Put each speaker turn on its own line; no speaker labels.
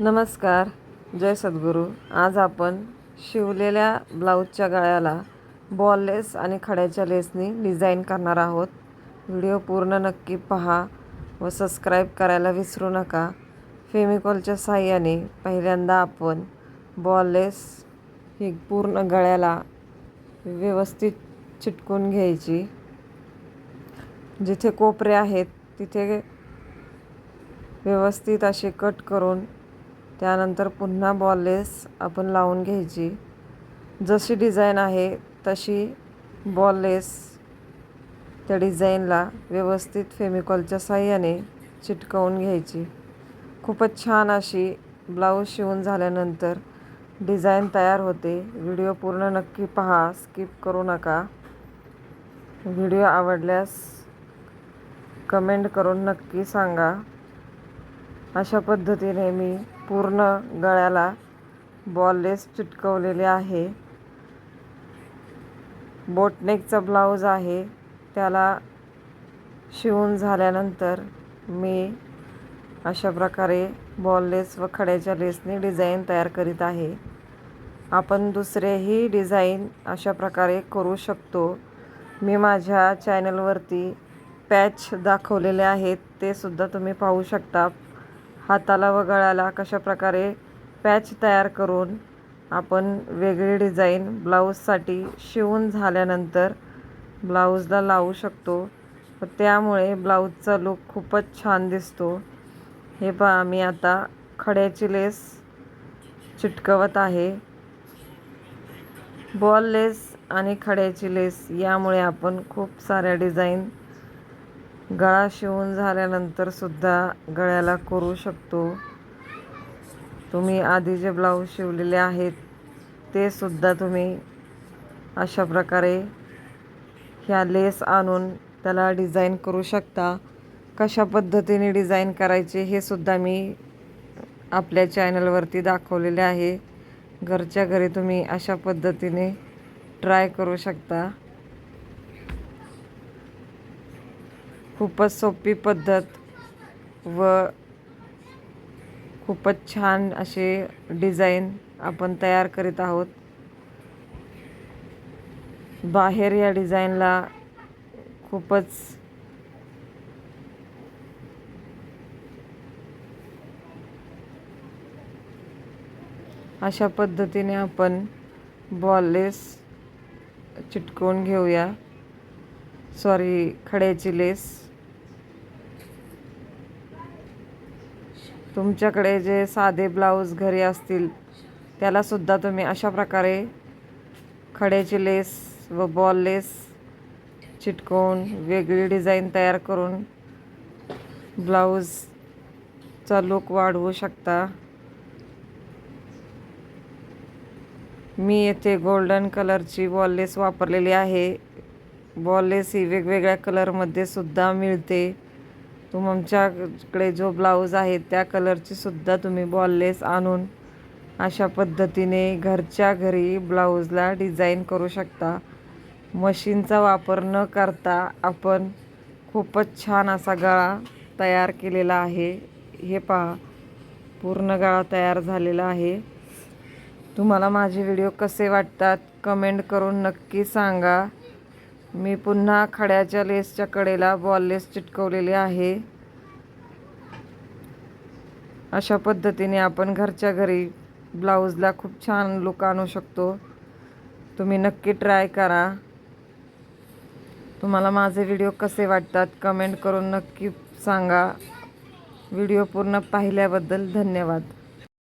नमस्कार जय सद्गुरू. आज आपण शिवलेल्या ब्लाऊजच्या गळ्याला बॉल लेस आणि खड्याच्या लेसनी डिझाईन करणार आहोत. व्हिडिओ पूर्ण नक्की पहा व सबस्क्राईब करायला विसरू नका. फेमिकॉलच्या साह्याने पहिल्यांदा आपण बॉल लेस ही पूर्ण गळ्याला व्यवस्थित चिटकून घ्यायची. जिथे कोपरे आहेत तिथे व्यवस्थित असे कट करून त्यानंतर पुन्हा बॉललेस आपण लावून घ्यायची. जशी डिझाईन आहे तशी बॉललेस त्या डिझाईनला व्यवस्थित फेमिकॉलच्या साह्याने चिटकवून घ्यायची. खूपच छान अशी ब्लाऊज शिवून झाल्यानंतर डिझाईन तयार होते. व्हिडिओ पूर्ण नक्की पहा स्किप करू नका. व्हिडिओ आवडल्यास कमेंट करून नक्की सांगा. अशा पद्धतीने मी पूर्ण गळ्याला बॉललेस चिटकवलेले आहे. बोटनेकचा ब्लाऊज आहे. त्याला शिवून झाल्यानंतर मी अशा प्रकारे बॉललेस व खड्याच्या लेसने डिझाईन तयार करीत आहे. आपण दुसरेही डिझाईन अशा प्रकारे करू शकतो. मी माझ्या चॅनलवरती पॅच दाखवलेले आहेत. ते सुद्धा तुम्ही पाहू शकता. हाताला व गळ्याला कशा प्रकारे पॅच तयार करून आपण वेगळी डिझाईन ब्लाऊजसाठी शिवून झाल्यानंतर ब्लाऊजला लावू शकतो. व त्यामुळे ब्लाऊजचा लुक खूपच छान दिसतो. हे पहा मी आता खड्याची लेस चिटकवत आहे. बॉल लेस आणि खड्याची लेस यामुळे आपण खूप साऱ्या डिझाईन गळा शिवून झाल्यानंतर सुद्धा गळ्याला करू शकतो. तुम्ही आधी जे ब्लाऊज शिवलेले आहेत ते सुद्धा तुम्ही अशा प्रकारे ह्या लेस आणून त्याला डिझाईन करू शकता. कशा पद्धतीने डिझाईन करायचे हे सुद्धा मी आपल्या चॅनलवरती दाखवलेले आहे. घरच्या घरी तुम्ही अशा पद्धतीने ट्राय करू शकता. खूपच सोपी पद्धत व खूपच छान असे डिझाईन आपण तयार करीत आहोत. बाहेर या डिझाईनला खूपच अशा पद्धतीने आपण बॉललेस चिटकवून घेऊया. सॉरी खड्याची लेस. तुमच्याकडे जे साधे ब्लाऊज घरी असतील त्यालासुद्धा तुम्ही अशा प्रकारे खड्याची लेस व बॉल लेस चिटकवून वेगळी डिझाईन तयार करून ब्लाऊजचा लुक वाढवू शकता. मी येथे गोल्डन कलरची बॉललेस वापरलेली आहे. बॉललेस ही वेगवेगळ्या कलरमध्ये सुद्धा मिळते. तुमच्याकडे जो ब्लाऊज आहे त्या कलरची सुद्धा तुम्ही बॉललेस आणून अशा पद्धतीने घरच्या घरी ब्लाऊजला डिझाईन करू शकता. मशीनचा वापर न करता आपण खूपच छान असा गळा तयार केलेला आहे. हे पहा पूर्ण गळा तयार झालेला आहे. तुम्हाला माझे व्हिडिओ कसे वाटतात कमेंट करून नक्की सांगा. मी पुन्हा खड्याच्या लेसच्या कडेला बॉल लेस आहे. अशा पद्धतीने आपण घरच्या घरी ब्लाऊजला खूप छान लुक आणू शकतो. तुम्ही नक्की ट्राय करा. तुम्हाला माझे व्हिडिओ कसे वाटतात कमेंट करून नक्की सांगा. व्हिडिओ पूर्ण पाहिल्याबद्दल धन्यवाद.